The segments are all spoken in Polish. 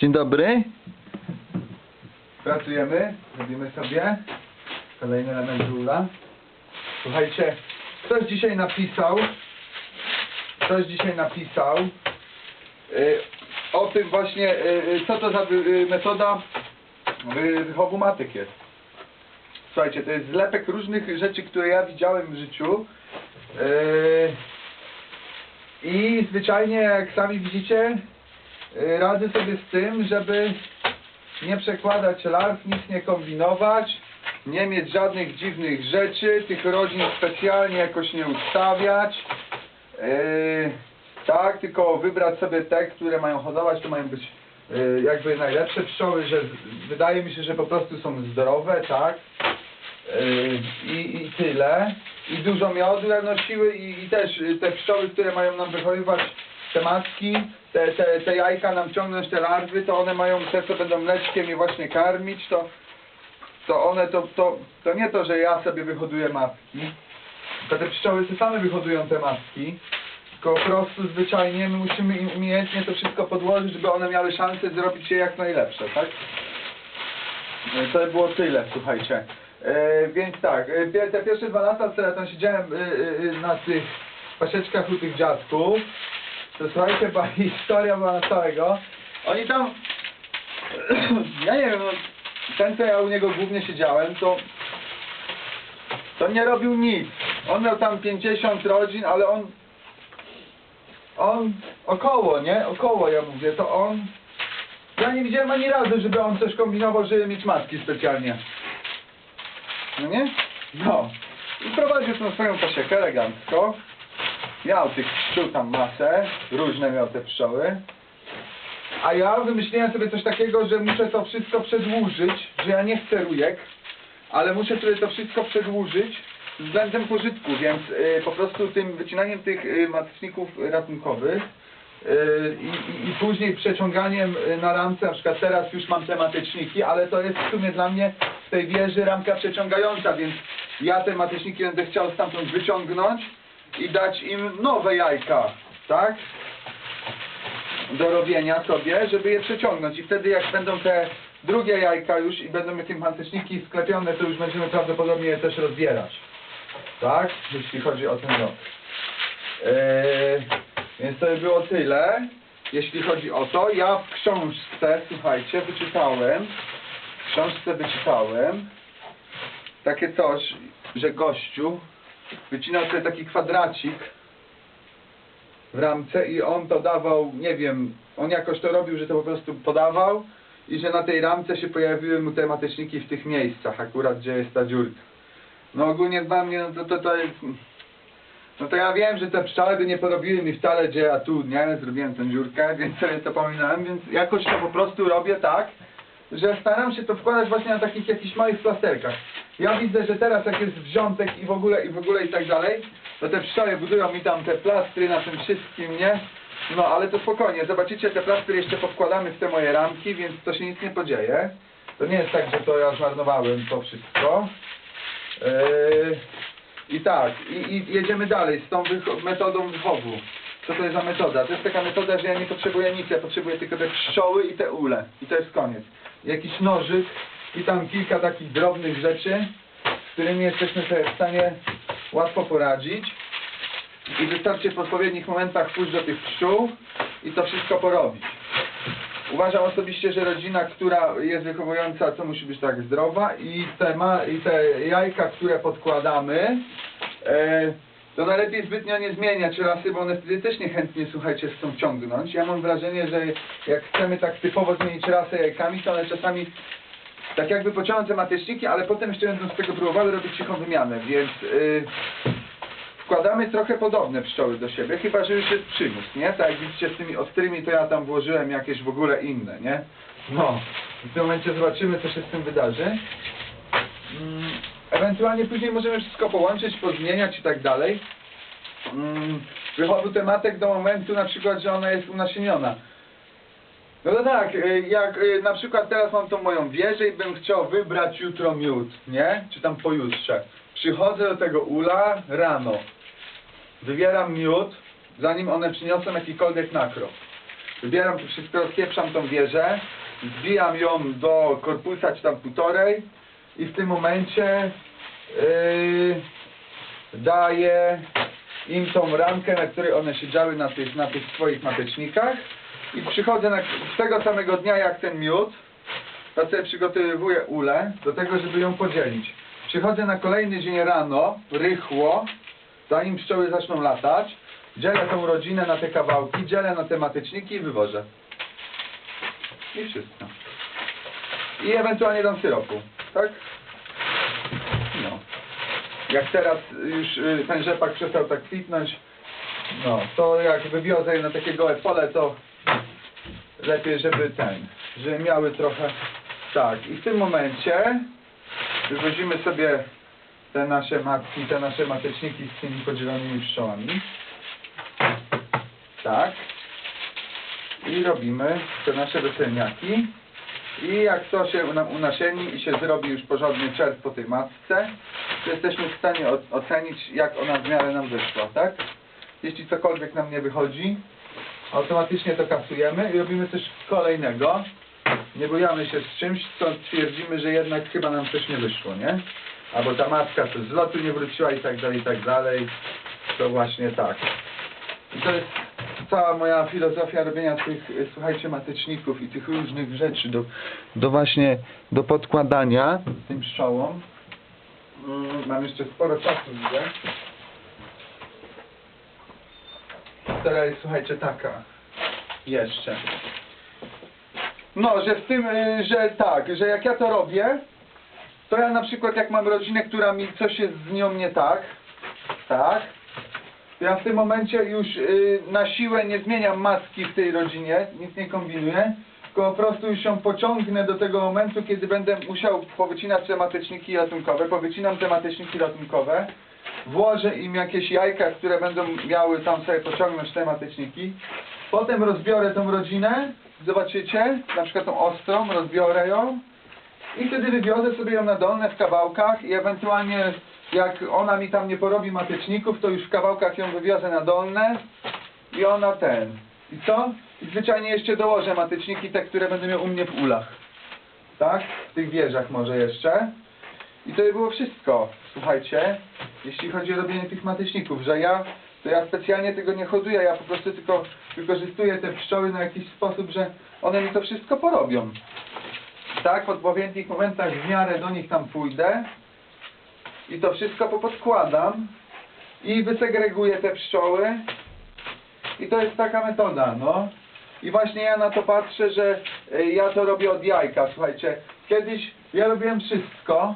Dzień dobry. Pracujemy, robimy sobie kolejny element żula. Słuchajcie, ktoś dzisiaj napisał, ktoś dzisiaj napisał y, o tym właśnie, y, y, co to za metoda wychowu matek jest. Słuchajcie, to jest zlepek różnych rzeczy, które ja widziałem w życiu. Yy, I zwyczajnie, jak sami widzicie, yy, radzę sobie z tym, żeby nie przekładać larw, nic nie kombinować, nie mieć żadnych dziwnych rzeczy, tych rodzin specjalnie jakoś nie ustawiać. Yy, tak, tylko wybrać sobie te, które mają hodować, to mają być yy, jakby najlepsze pszczoły, że wydaje mi się, że po prostu są zdrowe, tak. Yy, i, i tyle. I dużo miodu nosiły i, i też y, te pszczoły, które mają nam wychowywać te matki, te, te, te jajka nam ciągnąć, te larwy, to one mają, te co będą mleczkiem je właśnie karmić, to, to one, to, to, to nie to, że ja sobie wyhoduję matki, to te pszczoły sobie same wyhodują te matki, tylko po prostu zwyczajnie my musimy im umiejętnie to wszystko podłożyć, żeby one miały szansę zrobić je jak najlepsze, tak? E, To było tyle, słuchajcie. E, więc tak, e, te pierwsze dwa lata, co ja tam siedziałem e, na tych pasieczkach u tych dziadków, to słuchajcie, była historia była na całego. Oni tam, ja nie wiem, no, ten co ja u niego głównie siedziałem, to to nie robił nic. On miał tam 50 rodzin, ale on on około, nie? Około ja mówię, to on ja nie widziałem ani razu, żeby on coś kombinował, żeby mieć matki specjalnie. No nie? No. I prowadził tą swoją pasiekę elegancko. Miał tych pszczół tam masę, różne miał te pszczoły. A ja wymyśliłem sobie coś takiego, że muszę to wszystko przedłużyć, że ja nie chcę rójek, ale muszę sobie to wszystko przedłużyć względem pożytku, więc y, po prostu tym wycinaniem tych y, mateczników ratunkowych y, i, i, i później przeciąganiem y, na ramce, na przykład teraz już mam te mateczniki, ale to jest w sumie dla mnie w tej wieży ramka przeciągająca, więc ja te mateczniki będę chciał stamtąd wyciągnąć i dać im nowe jajka, tak? do robienia sobie, żeby je przeciągnąć i wtedy jak będą te drugie jajka już i będą jakieś mateczniki sklepione, to już będziemy prawdopodobnie je też rozbierać. Tak? Jeśli chodzi o ten rok. Eee, więc to by było tyle. Jeśli chodzi o to, ja w książce, słuchajcie, wyczytałem, w książce wyczytałem takie coś, że gościu wycinał sobie taki kwadracik w ramce i on to dawał, nie wiem, on jakoś to robił, że to po prostu podawał i że na tej ramce się pojawiły mu te mateczniki w tych miejscach akurat, gdzie jest ta dziurka. No ogólnie dla mnie, no to, to, to jest... No to ja wiem, że te pszczoły by nie porobiły mi wcale, gdzie ja tu, nie, zrobiłem tę dziurkę, więc sobie to pominąłem, więc jakoś to po prostu robię tak, że staram się to wkładać właśnie na takich jakichś małych plasterkach. Ja widzę, że teraz jak jest wrzątek i w ogóle i w ogóle i tak dalej, to te pszczoły budują mi tam te plastry na tym wszystkim, nie? No ale to spokojnie, zobaczycie, te plastry jeszcze powkładamy w te moje ramki, więc to się nic nie podzieje. To nie jest tak, że to ja zmarnowałem to wszystko. Yy, I tak, i, i jedziemy dalej z tą metodą wychowu. Co to jest za metoda? To jest taka metoda, że ja nie potrzebuję nic, ja potrzebuję tylko te pszczoły i te ule. I to jest koniec. Jakiś nożyk i tam kilka takich drobnych rzeczy, z którymi jesteśmy sobie w stanie łatwo poradzić. I wystarczy w odpowiednich momentach pójść do tych pszczół i to wszystko porobić. Uważam osobiście, że rodzina, która jest wychowująca, to musi być tak zdrowa i te, ma, i te jajka, które podkładamy, e, to najlepiej zbytnio nie zmieniać rasy, bo one wtedy też niechętnie, słuchajcie, chcą ciągnąć. Ja mam wrażenie, że jak chcemy tak typowo zmienić rasę jajkami, to one czasami tak jakby pociągną te mateczniki, ale potem jeszcze będą z tego próbowały robić cichą wymianę, więc y, wkładamy trochę podobne pszczoły do siebie, chyba że już jest przymus, nie? Tak jak widzicie z tymi ostrymi, to ja tam włożyłem jakieś w ogóle inne, nie? No, w tym momencie zobaczymy, co się z tym wydarzy. Mm, ewentualnie później możemy wszystko połączyć, pozmieniać i tak dalej. Mm, wychowu tematek do momentu na przykład, że ona jest unasieniona. No to tak, y, jak y, na przykład teraz mam tą moją wieżę i bym chciał wybrać jutro miód, nie? Czy tam pojutrze. Przychodzę do tego ula rano. Wybieram miód, zanim one przyniosą jakikolwiek nakrop. Wybieram to wszystko, rozpieprzam tą wieżę, zbijam ją do korpusa czy tam półtorej i w tym momencie yy, daję im tą ramkę, na której one siedziały na tych, na tych swoich matecznikach i przychodzę na, tego samego dnia jak ten miód, to sobie przygotowuję ulę do tego, żeby ją podzielić. Przychodzę na kolejny dzień rano, rychło, zanim pszczoły zaczną latać, dzielę tą rodzinę na te kawałki, dzielę na te mateczniki i wywożę. I wszystko. I ewentualnie dam syropu, tak? No. Jak teraz już y, ten rzepak przestał tak kwitnąć, no, to jak wywiozę je na takie gołe pole, to lepiej, żeby ten, żeby miały trochę, tak. I w tym momencie wywozimy sobie te nasze matki, te nasze mateczniki z tymi podzielonymi pszczołami. Tak. I robimy te nasze weselniaki. I jak to się una- unasieni i się zrobi już porządny czerw po tej matce, to jesteśmy w stanie ocenić, jak ona w miarę nam wyszła, tak? Jeśli cokolwiek nam nie wychodzi, automatycznie to kasujemy i robimy coś kolejnego. Nie bujamy się z czymś, co twierdzimy, że jednak chyba nam coś nie wyszło, nie? Albo ta matka z lotu nie wróciła i tak dalej, i tak dalej. To właśnie tak. I to jest cała moja filozofia robienia tych, słuchajcie, mateczników i tych różnych rzeczy do, do właśnie, do podkładania tym pszczołom. Mm, Mam jeszcze sporo czasu, widzę. Teraz jest, słuchajcie, taka. Jeszcze. No, że w tym, y, że tak, że jak ja to robię, to ja na przykład jak mam rodzinę, która mi coś jest z nią nie tak, tak, ja w tym momencie już y, na siłę nie zmieniam matki w tej rodzinie, nic nie kombinuję, tylko po prostu już ją pociągnę do tego momentu, kiedy będę musiał powycinać te mateczniki ratunkowe, powycinam te mateczniki ratunkowe, włożę im jakieś jajka, które będą miały tam sobie pociągnąć te mateczniki, potem rozbiorę tą rodzinę, zobaczycie, na przykład tą ostrą, rozbiorę ją, i wtedy wywiozę sobie ją na dolne w kawałkach i ewentualnie jak ona mi tam nie porobi mateczników, to już w kawałkach ją wywiozę na dolne i ona ten. I co? I zwyczajnie jeszcze dołożę mateczniki te, które będę miał u mnie w ulach. Tak? W tych wieżach może jeszcze. I to by było wszystko, słuchajcie, jeśli chodzi o robienie tych mateczników, że ja, to ja specjalnie tego nie hoduję, ja po prostu tylko wykorzystuję te pszczoły na jakiś sposób, że one mi to wszystko porobią tak, w odpowiednich momentach w miarę do nich tam pójdę i to wszystko popodkładam i wysegreguję te pszczoły i to jest taka metoda, no. I właśnie ja na to patrzę, że y, ja to robię od jajka, słuchajcie. Kiedyś ja robiłem wszystko,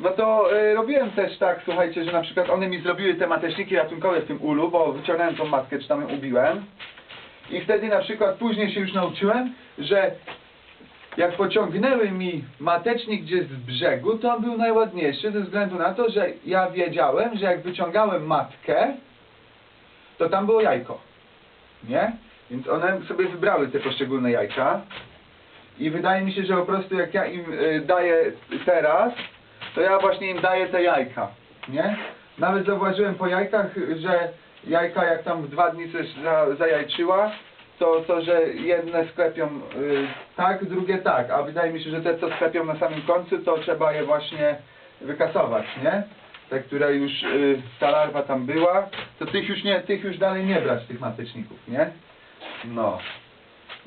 no to y, robiłem też tak, słuchajcie, że na przykład one mi zrobiły te mateczniki ratunkowe w tym ulu, bo wyciągnąłem tą matkę, czy tam ją ubiłem. I wtedy na przykład później się już nauczyłem, że jak pociągnęły mi matecznik gdzieś z brzegu, to on był najładniejszy ze względu na to, że ja wiedziałem, że jak wyciągałem matkę, to tam było jajko. Nie? Więc one sobie wybrały te poszczególne jajka. I wydaje mi się, że po prostu jak ja im y, daję teraz, to ja właśnie im daję te jajka. Nie? Nawet zauważyłem po jajkach, że jajka jak tam w dwa dni coś za, zajajczyła, to, to że jedne sklepią y, tak, drugie tak, a wydaje mi się, że te co sklepią na samym końcu, to trzeba je właśnie wykasować, nie? Te, które już y, ta larwa tam była, to tych już nie, tych już dalej nie brać, tych mateczników, nie? No.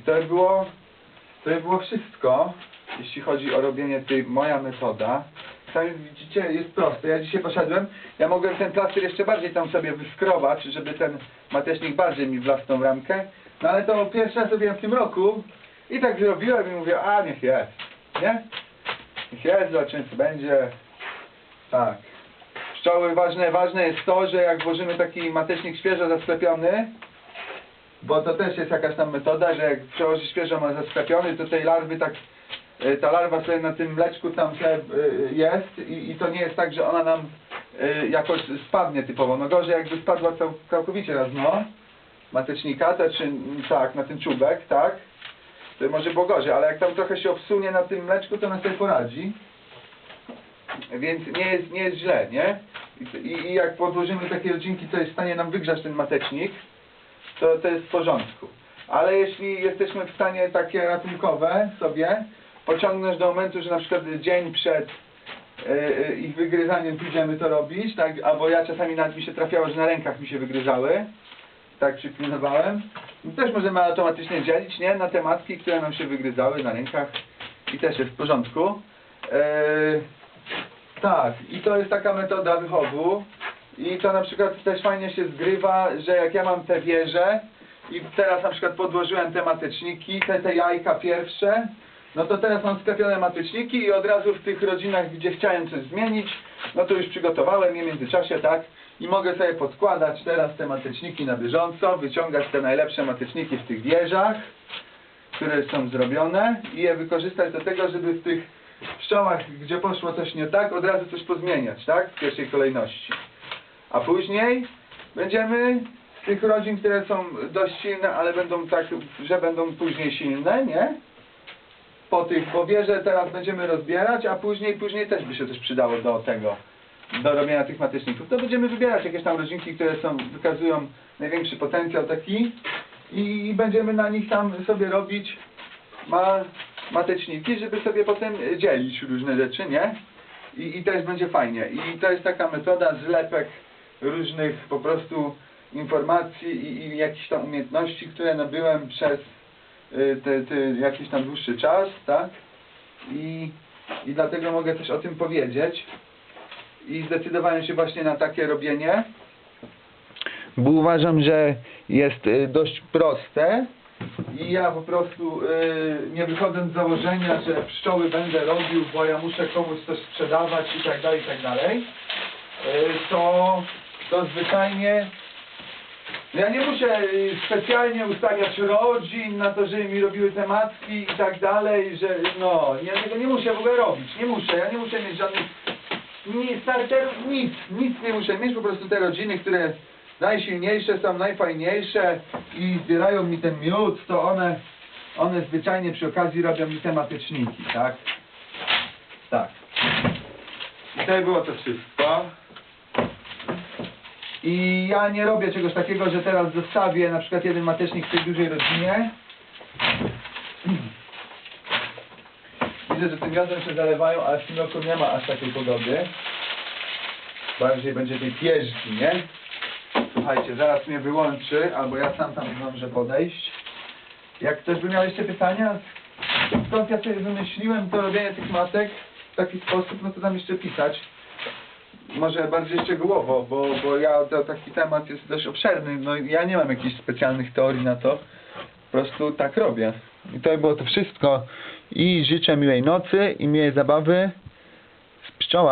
I to by było, to by było wszystko, jeśli chodzi o robienie tej, moja metoda. Sami widzicie, jest proste. Ja dzisiaj poszedłem, ja mogłem ten plaster jeszcze bardziej tam sobie wyskrobać, żeby ten matecznik bardziej mi wlazł tą ramkę. No ale to pierwszy raz robiłem w tym roku i tak zrobiłem i mówię, a niech jest, nie? Niech jest, zobaczymy co będzie. Tak. Pszczoły, ważne, ważne jest to, że jak włożymy taki matecznik świeżo zasklepiony, bo to też jest jakaś tam metoda, że jak przełoży świeżo ma zasklepiony, to tej larwy tak, e, ta larwa sobie na tym mleczku tam e, jest i, i to nie jest tak, że ona nam e, jakoś spadnie typowo. No gorzej jakby spadła cał, całkowicie na dno matecznika, to czy tak, na ten czubek, tak, to może było gorzej, ale jak tam trochę się obsunie na tym mleczku, to ona sobie poradzi. Więc nie jest, nie jest źle, nie? I, i, I jak podłożymy takie rodzinki, to jest w stanie nam wygrzać ten matecznik, to, to jest w porządku. Ale jeśli jesteśmy w stanie takie ratunkowe sobie pociągnąć do momentu, że na przykład dzień przed y, y, ich wygryzaniem pójdziemy to robić, tak, albo ja czasami nawet mi się trafiało, że na rękach mi się wygryzały, tak przypilnowałem, no też możemy automatycznie dzielić, nie, na tematki, które nam się wygryzały na rękach. I też jest w porządku. Eee, tak, i to jest taka metoda wychowu i to na przykład też fajnie się zgrywa, że jak ja mam te wieże i teraz na przykład podłożyłem te mateczniki, te, te jajka pierwsze, no to teraz mam sklepione mateczniki i od razu w tych rodzinach, gdzie chciałem coś zmienić, no to już przygotowałem je w międzyczasie, tak? I mogę sobie podkładać teraz te mateczniki na bieżąco, wyciągać te najlepsze mateczniki w tych wieżach, które są zrobione i je wykorzystać do tego, żeby w tych pszczołach, gdzie poszło coś nie tak, od razu coś pozmieniać, tak? W pierwszej kolejności. A później będziemy z tych rodzin, które są dość silne, ale będą tak, że będą później silne, nie? Po tych, bo wieże teraz będziemy rozbierać, a później, później też by się coś przydało do tego, do robienia tych mateczników. To będziemy wybierać jakieś tam rodzinki, które są, wykazują największy potencjał taki i będziemy na nich tam sobie robić ma, mateczniki, żeby sobie potem dzielić różne rzeczy, nie? I, I też będzie fajnie. I to jest taka metoda zlepek różnych po prostu informacji i, i jakichś tam umiejętności, które nabyłem przez y, te, te, jakiś tam dłuższy czas, tak? I, I dlatego mogę też o tym powiedzieć. I zdecydowałem się właśnie na takie robienie, bo uważam, że jest y, dość proste i ja po prostu y, nie wychodzę z założenia, że pszczoły będę robił, bo ja muszę komuś coś sprzedawać i tak dalej, i tak dalej, to, to zwyczajnie ja nie muszę y, specjalnie ustawiać rodzin na to, żeby mi robiły te matki i tak dalej, że no, ja tego nie muszę w ogóle robić, nie muszę, ja nie muszę mieć żadnych ni starterów, nic, nic nie muszę mieć, po prostu te rodziny, które najsilniejsze są, najfajniejsze i zbierają mi ten miód, to one, one zwyczajnie przy okazji robią mi te mateczniki, tak? Tak. I to było to wszystko. I ja nie robię czegoś takiego, że teraz zostawię na przykład jeden matecznik w tej dużej rodzinie. Widzę, że tym wiatrem się zalewają, ale w tym roku nie ma aż takiej pogody. Bardziej będzie tej pierzgi, nie? Słuchajcie, zaraz mnie wyłączy, albo ja sam tam zdążę podejść. Jak ktoś by miał jeszcze pytania, skąd ja sobie wymyśliłem to robienie tych matek w taki sposób, no to tam jeszcze pisać. Może bardziej szczegółowo, bo, bo ja to taki temat jest dość obszerny. No ja nie mam jakichś specjalnych teorii na to. Po prostu tak robię. I to było to wszystko. I życzę miłej nocy i miłej zabawy z pszczołami.